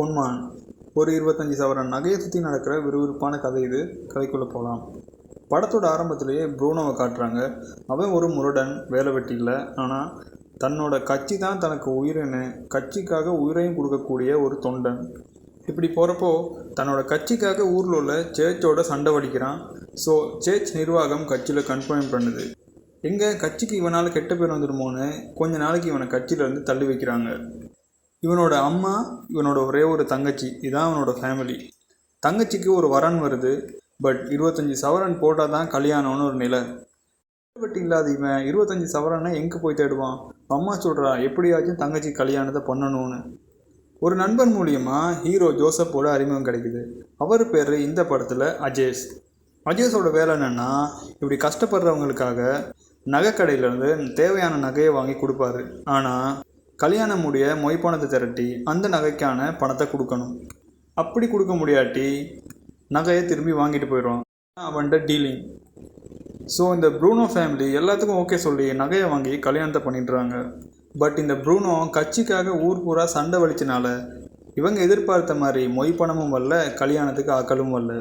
பொன்மான் ஒரு இருபத்தஞ்சி சவரன் நகையை சுற்றி நடக்கிற விறுவிறுப்பான கதை இது. கதைக்குள்ளே போகலாம் படத்தோட ஆரம்பத்திலேயே ப்ரூனோவை காட்டுறாங்க. அவன் ஒரு முரடன் வேலை வெட்டி இல்லை. ஆனால் தன்னோட கட்சி தான் தனக்கு உயிர்னு கட்சிக்காக உயிரையும் கொடுக்கக்கூடிய ஒரு தொண்டன். இப்படி போகிறப்போ தன்னோட கட்சிக்காக ஊரில் உள்ள சேர்ச்சோட சண்டை வடிக்கிறான். ஸோ சேர்ச் நிர்வாகம் கட்சியில் கன்ஃபார்ம் பண்ணுது. எங்கே கட்சிக்கு இவனால் கெட்ட பேர் வந்துடுமோன்னு கொஞ்ச நாளைக்கு இவனை கட்சியிலேருந்து தள்ளி வைக்கிறாங்க. இவனோட அம்மா இவனோட ஒரே ஒரு தங்கச்சி இதான் அவனோட ஃபேமிலி தங்கச்சிக்கு ஒரு வரன் வருது பட் இருபத்தஞ்சி சவரன் போட்டால் தான் கல்யாணம்னு ஒரு நிலை. பட் இல்லாத இவன் இருபத்தஞ்சி சவரனை எங்கே போய் தேடுவான்? அம்மா சொல்கிறா எப்படியாச்சும் தங்கச்சி கல்யாணத்தை பண்ணணும்னு. ஒரு நண்பன் மூலியமாக ஹீரோ ஜோசப்போட அறிமுகம் கிடைக்குது. அவர் பேர் இந்த படத்தில் அஜேஷ் அஜேஷோட வேலை என்னென்னா இப்படி கஷ்டப்படுறவங்களுக்காக நகைக்கடையிலேருந்து தேவையான நகையை வாங்கி கொடுப்பாரு. ஆனால் கல்யாணம் முடிய மொய் பணத்தை திரட்டி அந்த நகைக்கான பணத்தை கொடுக்கணும். அப்படி கொடுக்க முடியாட்டி நகையை திரும்பி வாங்கிட்டு போயிடுவான். அவன்கிட்ட டீலிங் ஸோ இந்த ப்ரூனோ ஃபேமிலி எல்லாத்துக்கும் ஓகே சொல்லி நகையை வாங்கி கல்யாணத்தை பண்ணிடுறாங்க. பட் இந்த ப்ரூனோ கட்சிக்காக ஊர் பூரா சண்டை வலிச்சனால இவங்க எதிர்பார்த்த மாதிரி மொய் பணமும் வரல கல்யாணத்துக்கு ஆக்களும் வரல.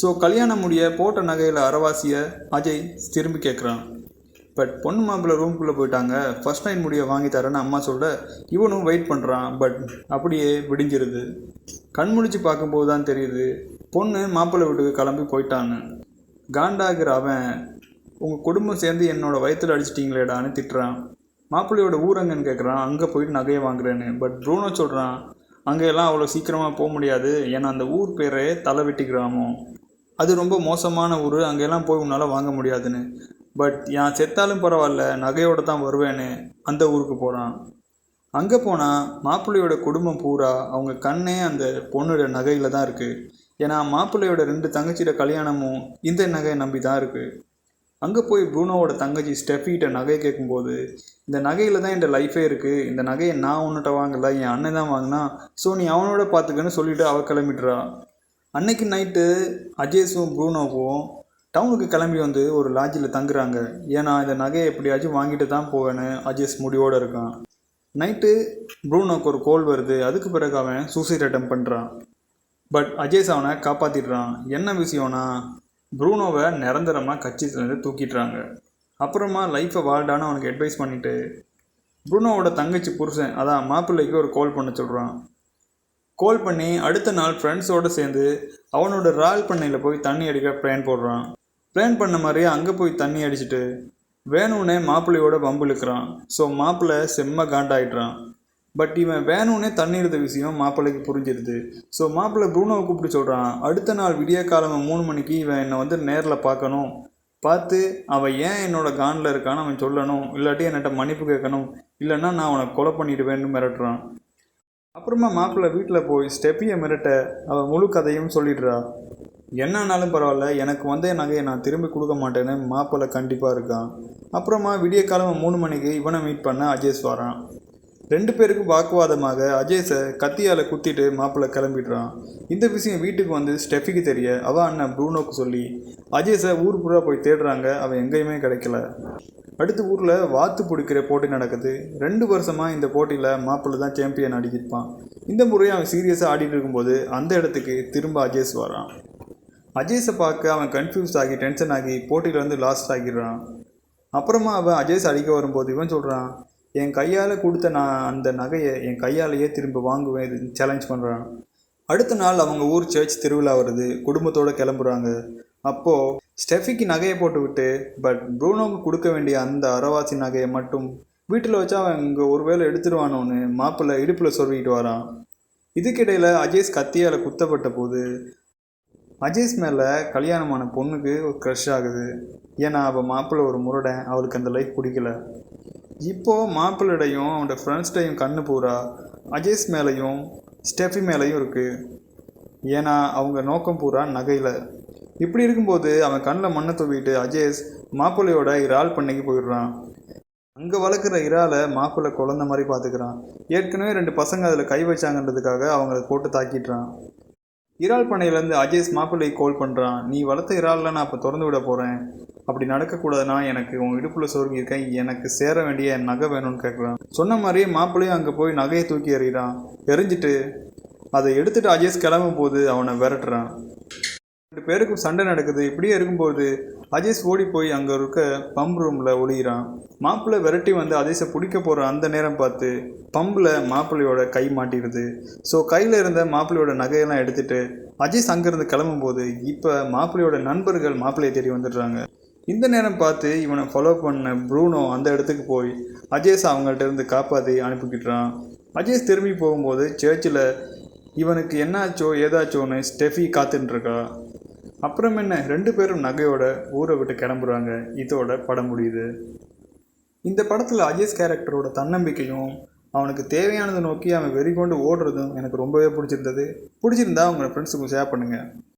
ஸோ கல்யாணம் முடிய போட்ட நகையில் அறவாசியை அஜய் திரும்பி கேட்குறான் பட் பொண்ணு மாப்பிள்ளை ரூம்குள்ளே போயிட்டாங்க. ஃபர்ஸ்ட் நைட் முடிய வாங்கி தரேன்னு அம்மா சொல்ல இவனும் வெயிட் பண்ணுறான் பட் அப்படியே விடிஞ்சிருது. கண் முடிச்சு பார்க்கும்போது தான் தெரியுது பொண்ணு மாப்பிள்ளை வீட்டுக்கு கிளம்பி போயிட்டான்னு. காண்டாகிற அவன் உங்கள் குடும்பம் சேர்ந்து என்னோடய வயிற்றுல அடிச்சிட்டிங்களேடான்னு திட்டுறான். மாப்பிள்ளையோட ஊரங்கன்னு கேட்குறான் அங்கே போயிட்டு நகையை வாங்குறேன்னு. பட் ப்ரூனோ சொல்கிறான் அங்கெல்லாம் அவ்வளோ சீக்கிரமாக போக முடியாது. ஏன்னா அந்த ஊர் பேரே தலைவெட்டி கிராமம் அது ரொம்ப மோசமான ஊர். அங்கெல்லாம் போய் உன்னால் வாங்க முடியாதுன்னு. பட் நான் செத்தாலும் பரவாயில்ல நகையோட தான் வருவேன்னு அந்த ஊருக்கு போகிறான் அங்கே போனால் மாப்பிள்ளையோட குடும்பம் பூரா அவங்க கண்ணே அந்த பொண்ணோட நகையில் தான் இருக்குது ஏன்னா மாப்பிள்ளையோட ரெண்டு தங்கச்சியோட கல்யாணமும் இந்த நகையை நம்பி தான் இருக்குது அங்கே போய் ப்ரூனோவோட தங்கச்சி ஸ்டெஃபிகிட்ட நகை கேட்கும்போது இந்த நகையில் தான் என் லைஃபே இருக்குது இந்த நகையை நான் ஒன்றுட்ட வாங்கல என் அண்ணன் தான் வாங்கினா ஸோ நீ அவனோட பார்த்துக்கன்னு சொல்லிவிட்டு அவள் கிளம்பிடுறா. அன்னைக்கு நைட்டு அஜேஸும் ப்ரூனோவும் டவுனுக்கு கிளம்பி வந்து ஒரு லாட்ஜில் தங்குறாங்க. ஏன்னா இந்த நகையை எப்படியாச்சும் வாங்கிட்டு தான் போவேன்னு அஜேஸ் முடிவோடு இருக்கான். நைட்டு ப்ரூனோக்கு ஒரு கோல் வருது. அதுக்கு பிறகு அவன் சூசைட் அட்டம் பண்ணுறான் பட் அஜேஸ் அவனை காப்பாற்றிடுறான் என்ன விஷயம்னா ப்ரூனோவை நிரந்தரமாக கட்சியிலேருந்து தூக்கிடுறாங்க. அப்புறமா லைஃப்பை வாழ்டான்னு அவனுக்கு அட்வைஸ் பண்ணிவிட்டு ப்ரூனோவோட தங்கச்சி புருஷன் அதான் மாப்பிள்ளைக்கு ஒரு கால் பண்ண சொல்கிறான் கால் பண்ணி அடுத்த நாள் ஃப்ரெண்ட்ஸோடு சேர்ந்து அவனோட ரால் பண்ணையில் போய் தண்ணி அடிக்க பிளான் போடுறான். பிளான் பண்ண மாதிரியே அங்கே போய் தண்ணி அடிச்சிட்டு வேணும்னே மாப்பிள்ளையோட பம்பு இழுக்கிறான். ஸோ மாப்பிள்ளை செம்ம காண்டாயிடுறான். பட் இவன் வேணும்னே தண்ணி எடுத்த விஷயம் மாப்பிள்ளைக்கு புரிஞ்சிருது. ஸோ மாப்பிள்ளை ப்ரூனோவை கூப்பிட்டு சொல்கிறான் அடுத்த நாள் விடிய காலம் மூணு மணிக்கு இவன் என்னை வந்து நேரில் பார்க்கணும். பார்த்து அவன் ஏன் என்னோட கானில் இருக்கான்னு அவன் சொல்லணும். இல்லாட்டி என்னட்ட மன்னிப்பு கேட்கணும். இல்லைன்னா நான் அவனை கொலை பண்ணிடுவேன்னு மிரட்டுறான். அப்புறமா மாப்பிள்ளை வீட்டில் போய் ஸ்டெப்பியை மிரட்ட அவள் முழு கதையும் சொல்லிடுறா. என்னன்னாலும் பரவாயில்ல. எனக்கு வந்தே நகையை நான் திரும்பி கொடுக்க மாட்டேன்னு மாப்பிள்ளை கண்டிப்பாக இருக்கான். அப்புறமா விடிய காலம் மூணு மணிக்கு இவனை மீட் பண்ண அஜேஷ் வரான். ரெண்டு பேருக்கும் வாக்குவாதமாக அஜேஷை கத்தியால் குத்திட்டு மாப்பிள்ளை கிளம்பிடுறான். இந்த விஷயம் வீட்டுக்கு வந்து ஸ்டெஃபிக்கு தெரிய அவ அண்ணன் ப்ரூனோக்கு சொல்லி அஜேஷை ஊர் பூரா போய் தேடுறாங்க அவன் எங்கேயுமே கிடைக்கல. அடுத்து ஊரில் வாத்து பிடிக்கிற போட்டி நடக்குது. ரெண்டு வருஷமாக இந்த போட்டியில் மாப்பிள்ளை தான் சாம்பியன் அடிக்கிருப்பான் இந்த முறையும் அவன் சீரியஸாக ஆடிட்டு இருக்கும்போது அந்த இடத்துக்கு திரும்ப அஜேஷ் வரான். அஜேஷை பார்க்க அவன் கன்ஃபியூஸ் ஆகி டென்ஷன் ஆகி போட்டியில் வந்து லாஸ்ட் ஆகிடுறான். அப்புறமா அவன் அஜேஷ் அடிக்க வரும்போது இவன் சொல்கிறான் என் கையால் கொடுத்த நான் அந்த நகையை என் கையாலேயே திரும்ப வாங்குவேன் இது சேலஞ்ச் பண்ணுறான் அடுத்த நாள் அவங்க ஊர் சர்ச் திருவிழா வருது குடும்பத்தோடு கிளம்புறாங்க. அப்போது ஸ்டெஃபிக்கு நகையை போட்டு விட்டு பட் ப்ரூனோவுக்கு கொடுக்க வேண்டிய அந்த அரவாசி நகையை மட்டும் வீட்டில் வச்சா அவன் இங்கே ஒருவேளை எடுத்துருவானோன்னு மாப்பிள்ளை இடுப்பில் சொருவிக்கிட்டு வரான். இதுக்கிடையில் அஜேஷ் கத்தியால் குத்தப்பட்ட போது அஜேஷ் மேலே கல்யாணமான பொண்ணுக்கு ஒரு க்ரஷ் ஆகுது. ஏன்னா அவள் மாப்பிள்ளை ஒரு முரடன் அவளுக்கு அந்த லைஃப் பிடிக்கல. இப்போது மாப்பிள்ளைடையும் அவனோட ஃப்ரெண்ட்ஸ்டையும் கண்ணு பூரா அஜேஷ் மேலேயும் ஸ்டெஃபி மேலேயும் இருக்குது ஏன்னா அவங்க நோக்கம் பூரா நகையில். இப்படி இருக்கும்போது அவன் கண்ணில் மண்ணை தூவிட்டு அஜேஷ் மாப்பிள்ளையோட இறால் பண்ணைக்கு போயிடுறான். அங்கே வளர்க்குற இறாலை மாப்பிள்ளை குழந்த மாதிரி பார்த்துக்கிறான் ஏற்கனவே ரெண்டு பசங்க அதில் கை வச்சாங்கன்றதுக்காக அவங்கள போட்டு தாக்கிடுறான். இறால் பண்ணையிலேருந்து அஜேஷ் மாப்பிள்ளைக்கு கால் பண்ணுறான் நீ வளர்த்த இறாலில் நான் இப்போ திறந்து விட போகிறேன் அப்படி நடக்கக்கூடாதுன்னா எனக்கு உன் இடுப்பில் சொருங்கி இருக்கேன். எனக்கு சேர வேண்டிய என் நகை வேணும்னு கேட்குறான் சொன்ன மாதிரியே மாப்பிள்ளையும் அங்கே போய் நகையை தூக்கி எறிகிறான். எரிஞ்சிட்டு அதை எடுத்துகிட்டு அஜேஷ் கிளம்பும் போது அவனை விரட்டுறான். ரெண்டு பேருக்கும் சண்டை நடக்குது. இப்படியே இருக்கும்போது அஜேஷ் ஓடி போய் அங்கே இருக்க பம்ப் ரூமில் ஒளிகிறான் மாப்பிள்ளை விரட்டி வந்து அஜேஷை பிடிக்க போகிற அந்த நேரம் பார்த்து பம்பில் மாப்பிள்ளையோட கை மாட்டிடுது. ஸோ கையில் இருந்த மாப்பிள்ளையோட நகையெல்லாம் எடுத்துட்டு அஜேஷ் அங்கேருந்து கிளம்பும்போது இப்போ மாப்பிள்ளையோட நண்பர்கள் மாப்பிள்ளையை தேடி வந்துடுறாங்க. இந்த நேரம் பார்த்து இவனை ஃபாலோ பண்ண ப்ரூனோ அந்த இடத்துக்கு போய் அஜேஷ் அவங்கள்ட்ட இருந்து காப்பாற்றி அனுப்பிக்கிட்டுறான். அஜேஷ் திரும்பி போகும்போது சர்ச்சில் இவனுக்கு என்னாச்சோ ஏதாச்சோன்னு ஸ்டெஃபி காத்துட்டுருக்கா அப்புறம் என்ன ரெண்டு பேரும் நகையோட ஊரை விட்டு கிளம்புறாங்க. இதோட படம் முடியுது. இந்த படத்தில் அஜேஷ் கேரக்டரோட தன்னம்பிக்கையும் அவனுக்கு தேவையானதை நோக்கி அவன் வெறி கொண்டு ஓடுறதும் எனக்கு ரொம்பவே பிடிச்சிருந்தது. பிடிச்சிருந்தா உங்கள் ஃப்ரெண்ட்ஸுக்கும் ஷேர் பண்ணுங்கள்